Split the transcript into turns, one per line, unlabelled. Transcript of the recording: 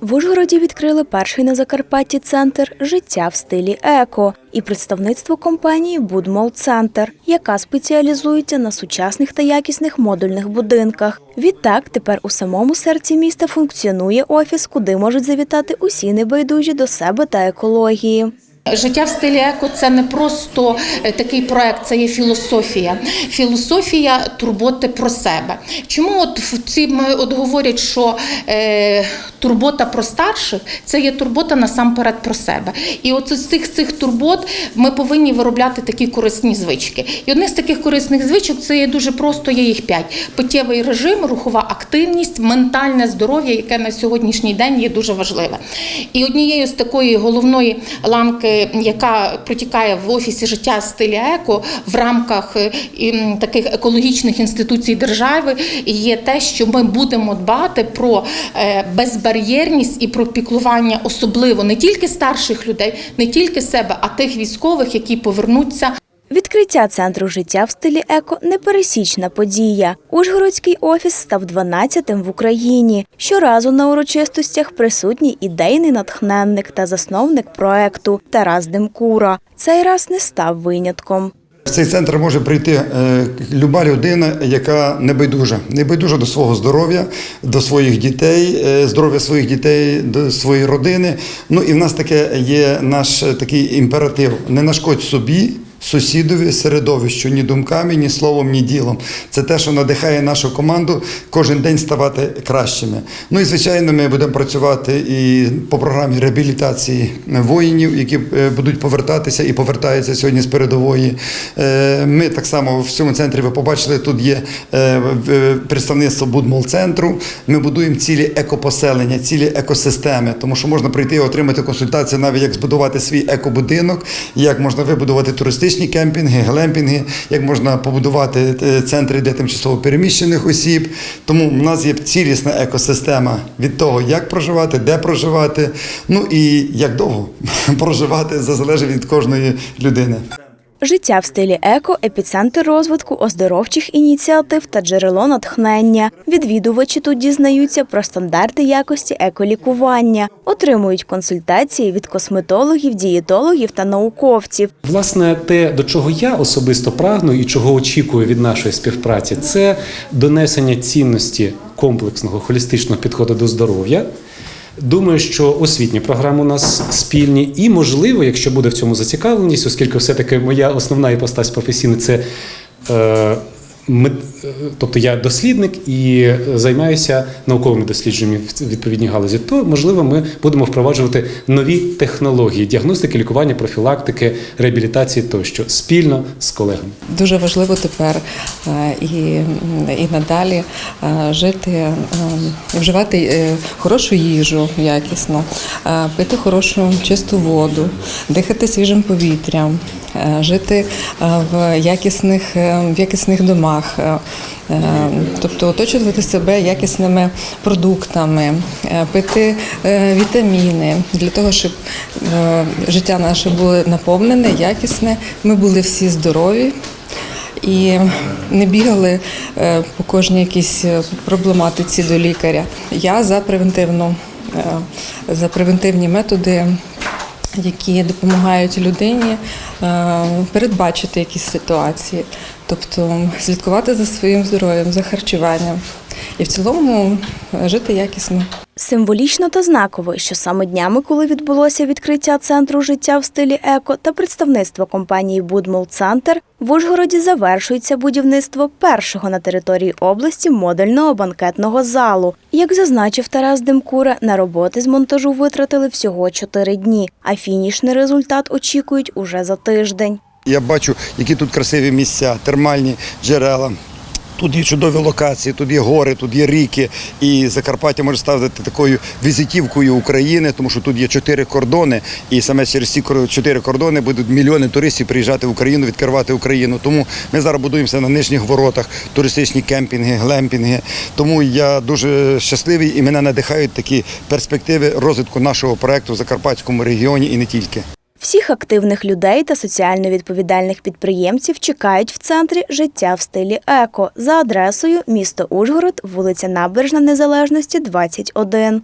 В Ужгороді відкрили перший на Закарпатті центр життя в стилі еко і представництво компанії Будмол Центр, яка спеціалізується на сучасних та якісних модульних будинках. Відтак, тепер у самому серці міста функціонує офіс, куди можуть завітати усі небайдужі до себе та екології.
Життя в стилі еко це не просто е, такий проект, це є філософія. Філософія турботи про себе. Чому от в цим от говорять, що е, турбота про старших це є турбота насамперед про себе. І от з цих цих турбот ми повинні виробляти такі корисні звички. І одне з таких корисних звичок це є дуже просто, є їх п'ять: питєвий режим, рухова активність, ментальне здоров'я, яке на сьогоднішній день є дуже важливе. І однією з такої головної ланки, яка протікає в офісі життя стилі еко в рамках е, таких екологічних інституцій держави, є те, що ми будемо дбати про е, безбар'єрність і про піклування особливо не тільки старших людей, не тільки себе, а тих військових, які повернуться
Відкриття центру життя в стилі еко непересічна подія. Ужгородський офіс став 12-тим в Україні. Щоразу на урочистостях присутній ідейний натхненник та засновник проекту Тарас Демкура. Цей раз не став винятком.
В цей центр може прийти е, люба людина, яка небайдужа, небайдужа до свого здоров'я, до своїх дітей, е, здоров'я своїх дітей, до своєї родини. Ну і в нас таке є наш такий імператив: не нашкодь собі. Сусідові середовищу ні думками, ні словом, ні ділом. Це те, що надихає нашу команду кожен день ставати кращими. Ну і звичайно, ми будемо працювати і по програмі реабілітації воїнів, які е, будуть повертатися і повертаються сьогодні з передової. Е, Ми так само в цьому центрі ви побачили, тут є е, представництво Будмол-центру. Ми будуємо цілі екопоселення, цілі екосистеми, тому що можна прийти і отримати консультацію, навіть як збудувати свій екобудинок, як можна вибудувати туристичні кемпінги, глемпінги, як можна побудувати е, центри для тимчасово переміщених осіб. Тому в нас є цілісна екосистема від того, як проживати, де проживати, ну і як довго проживати, це залежить від кожної людини.
Життя в стилі еко епіцентр розвитку оздоровчих ініціатив та джерело натхнення. Відвідувачі тут дізнаються про стандарти якості еколікування, отримують консультації від косметологів, дієтологів та науковців.
Власне, те, до чого я особисто прагну і чого очікую від нашої співпраці, це донесення цінності комплексного холістичного підходу до здоров'я. Думаю, що освітні програми у нас спільні, і можливо, якщо буде в цьому зацікавленість, оскільки все-таки моя основна іпостась професійна це. Е, е, Тобто я дослідник і займаюся науковими дослідженнями в відповідній галузі, то можливо ми будемо впроваджувати нові технології діагностики, лікування, профілактики, реабілітації тощо спільно з колегами.
Дуже важливо тепер е, і, і надалі е, жити, е, вживати хорошу їжу якісно, пити хорошу чисту воду, дихати свіжим повітрям, жити е, в якісних, е, в якісних домах. е, е, Тобто оточувати себе якісними продуктами, е, пити е, вітаміни для того, щоб е, життя наше було наповнене, якісне. Ми були всі здорові і не бігали е, по кожній якійсь е, проблематиці до лікаря. Я за е, за превентивні методи. Які допомагають людині е, передбачити якісь ситуації, тобто слідкувати за своїм здоров'ям, за харчуванням і в цілому е, жити якісно.
Символічно та знаково, що саме днями, коли відбулося відкриття центру життя в стилі еко та представництво компанії Будмол Центр, в Ужгороді завершується будівництво першого на території області модульного банкетного залу. Як зазначив Тарас Демкура, на роботи з монтажу витратили всього чотири дні, а фінішний результат очікують уже за тиждень.
Я бачу, які тут красиві місця, термальні джерела. Тут є чудові локації, тут є гори, тут є ріки. І Закарпаття може стати такою візитівкою України, тому що тут є чотири кордони, і саме через ці чотири кордони будуть мільйони туристів приїжджати в Україну, відкривати Україну. Тому ми зараз будуємося на нижніх воротах, туристичні кемпінги, глемпінги. Тому я дуже щасливий і мене надихають такі перспективи розвитку нашого проекту в Закарпатському регіоні і не тільки.
Всіх активних людей та соціально відповідальних підприємців чекають в центрі життя в стилі еко за адресою місто Ужгород, вулиця Набережна Незалежності, 21.